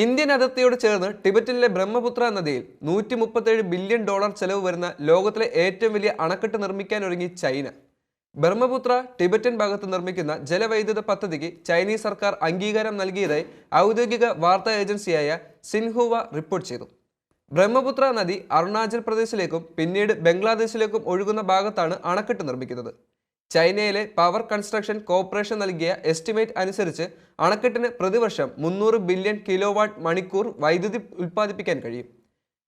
Indian അതിർത്തിയോട് ചേർന്ന് ടിബറ്റിലെ ബ്രഹ്മപുത്ര നദിയിൽ നൂറ്റി മുപ്പത്തേഴ് ബില്യൺ ഡോളർ ചെലവ് വരുന്ന ലോകത്തിലെ ഏറ്റവും വലിയ അണക്കെട്ട് നിർമ്മിക്കാനൊരുങ്ങി ചൈന. ബ്രഹ്മപുത്ര ടിബറ്റൻ ഭാഗത്ത് നിർമ്മിക്കുന്ന ജലവൈദ്യുത പദ്ധതിക്ക് ചൈനീസ് സർക്കാർ അംഗീകാരം നൽകിയതായി ഔദ്യോഗിക വാർത്താ ഏജൻസിയായ സിൻഹുവ റിപ്പോർട്ട് ചെയ്തു. ബ്രഹ്മപുത്ര നദി അരുണാചൽ പ്രദേശിലേക്കും പിന്നീട് ബംഗ്ലാദേശിലേക്കും ഒഴുകുന്ന ഭാഗത്താണ് അണക്കെട്ട് നിർമ്മിക്കുന്നത്. ചൈനയിലെ പവർ കൺസ്ട്രക്ഷൻ കോർപ്പറേഷൻ നൽകിയ എസ്റ്റിമേറ്റ് അനുസരിച്ച് അണക്കെട്ടിന് പ്രതിവർഷം മുന്നൂറ് ബില്യൺ കിലോവാട്ട് മണിക്കൂർ വൈദ്യുതി ഉൽപ്പാദിപ്പിക്കാൻ കഴിയും.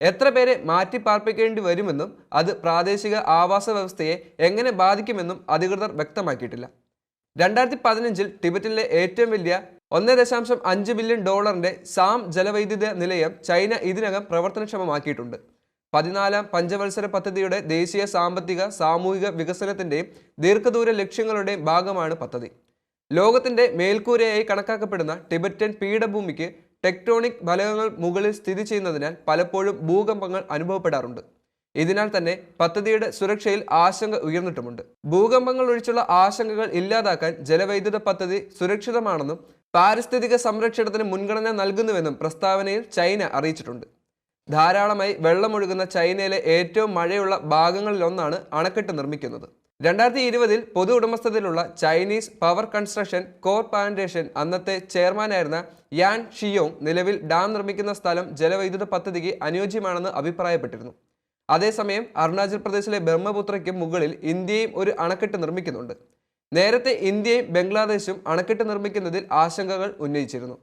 എത്ര പേരെ മാറ്റി പാർപ്പിക്കേണ്ടി വരുമെന്നും അത് പ്രാദേശിക ആവാസ വ്യവസ്ഥയെ എങ്ങനെ ബാധിക്കുമെന്നും അധികൃതർ വ്യക്തമാക്കിയിട്ടില്ല. രണ്ടായിരത്തി പതിനഞ്ചിൽ ടിബറ്റിലെ ഏറ്റവും വലിയ ഒന്ന് ദശാംശം അഞ്ച് ബില്യൺ ഡോളറിന്റെ സാം ജലവൈദ്യുത നിലയം ചൈന ഇതിനകം പ്രവർത്തനക്ഷമമാക്കിയിട്ടുണ്ട്. പതിനാലാം പഞ്ചവത്സര പദ്ധതിയുടെ ദേശീയ സാമ്പത്തിക സാമൂഹിക വികസനത്തിന്റെയും ദീർഘദൂര ലക്ഷ്യങ്ങളുടെയും ഭാഗമാണ് പദ്ധതി. ലോകത്തിന്റെ മേൽക്കൂരയായി കണക്കാക്കപ്പെടുന്ന ടിബറ്റൻ പീഠഭൂമിക്ക് ടെക്ടോണിക് ഫലകങ്ങൾ മുകളിൽ സ്ഥിതി ചെയ്യുന്നതിനാൽ പലപ്പോഴും ഭൂകമ്പങ്ങൾ അനുഭവപ്പെടാറുണ്ട്. ഇതിനാൽ തന്നെ പദ്ധതിയുടെ സുരക്ഷയിൽ ആശങ്ക ഉയർന്നിട്ടുമുണ്ട്. ഭൂകമ്പങ്ങൾ ഒഴിച്ചുള്ള ആശങ്കകൾ ഇല്ലാതാക്കാൻ ജലവൈദ്യുത പദ്ധതി സുരക്ഷിതമാണെന്നും പാരിസ്ഥിതിക സംരക്ഷണത്തിന് മുൻഗണന നൽകുന്നുവെന്നും പ്രസ്താവനയിൽ ചൈന അറിയിച്ചിട്ടുണ്ട്. ധാരാളമായി വെള്ളമൊഴുകുന്ന ചൈനയിലെ ഏറ്റവും മഴയുള്ള ഭാഗങ്ങളിലൊന്നാണ് അണക്കെട്ട് നിർമ്മിക്കുന്നത്. രണ്ടായിരത്തി ഇരുപതിൽ പൊതു ഉടമസ്ഥതയിലുള്ള ചൈനീസ് പവർ കൺസ്ട്രക്ഷൻ കോർപ്പറേഷൻ അന്നത്തെ ചെയർമാനായിരുന്ന യാൻ ഷിയോങ് നിലവിൽ ഡാം നിർമ്മിക്കുന്ന സ്ഥലം ജലവൈദ്യുത പദ്ധതിക്ക് അനുയോജ്യമാണെന്ന് അഭിപ്രായപ്പെട്ടിരുന്നു. അതേസമയം അരുണാചൽ പ്രദേശിലെ ബ്രഹ്മപുത്രയ്ക്ക് മുകളിൽ ഇന്ത്യയും ഒരു അണക്കെട്ട് നിർമ്മിക്കുന്നുണ്ട്. നേരത്തെ ഇന്ത്യയും ബംഗ്ലാദേശും അണക്കെട്ട് നിർമ്മിക്കുന്നതിൽ ആശങ്കകൾ ഉന്നയിച്ചിരുന്നു.